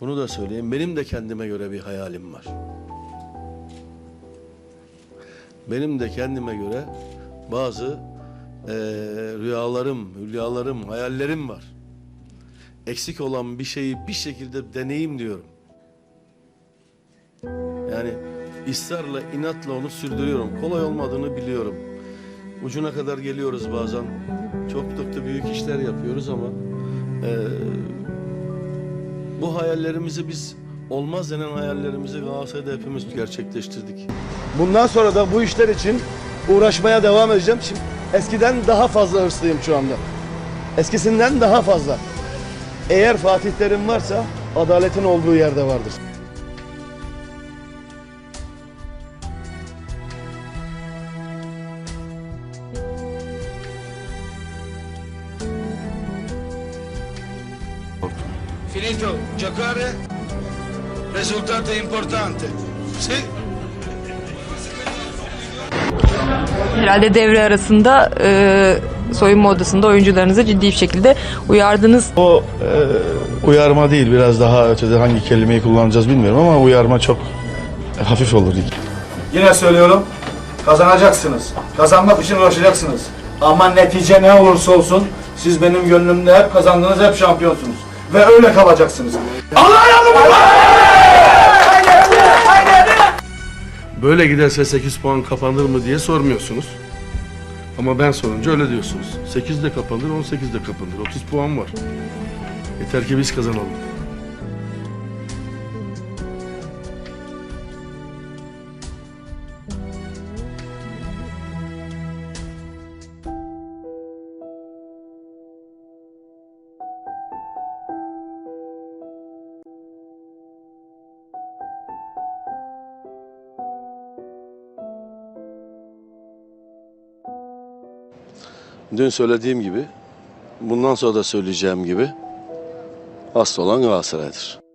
Bunu da söyleyeyim. Benim de kendime göre bir hayalim var. Benim de kendime göre bazı eee, rüyalarım, hülyalarım, hayallerim var. Eksik olan bir şeyi bir şekilde deneyim diyorum. Yani ısrarla, inatla onu sürdürüyorum. Kolay olmadığını biliyorum. Ucuna kadar geliyoruz bazen. Çok çok da büyük işler yapıyoruz ama eee, bu hayallerimizi biz olmaz denen hayallerimizi Galatasaray'da hepimiz gerçekleştirdik. Bundan sonra da bu işler için uğraşmaya devam edeceğim. Şimdi eskiden daha fazla hırslıyım şu anda. Eskisinden daha fazla. Eğer Fatih Terim varsa adaletin olduğu yerde vardır. Finito giocare, risultato importante. Sì. Herhalde devre arasında e, soyunma odasında oyuncularınızı ciddi bir şekilde uyardınız. O e, uyarma değil biraz daha ötede hangi kelimeyi kullanacağız bilmiyorum ama uyarma çok hafif olur. Yine söylüyorum kazanacaksınız. Kazanmak için uğraşacaksınız. Ama netice ne olursa olsun siz benim gönlümde hep kazandınız, hep şampiyonsunuz. Ve öyle kalacaksınız. Böyle giderse 8 puan kapanır mı diye sormuyorsunuz. Ama ben sorunca öyle diyorsunuz. 8 de kapanır, 18 de kapanır. 30 puan var. Yeter ki biz kazanalım. Dün söylediğim gibi, bundan sonra da söyleyeceğim gibi, asıl olan Galatasaray'dır.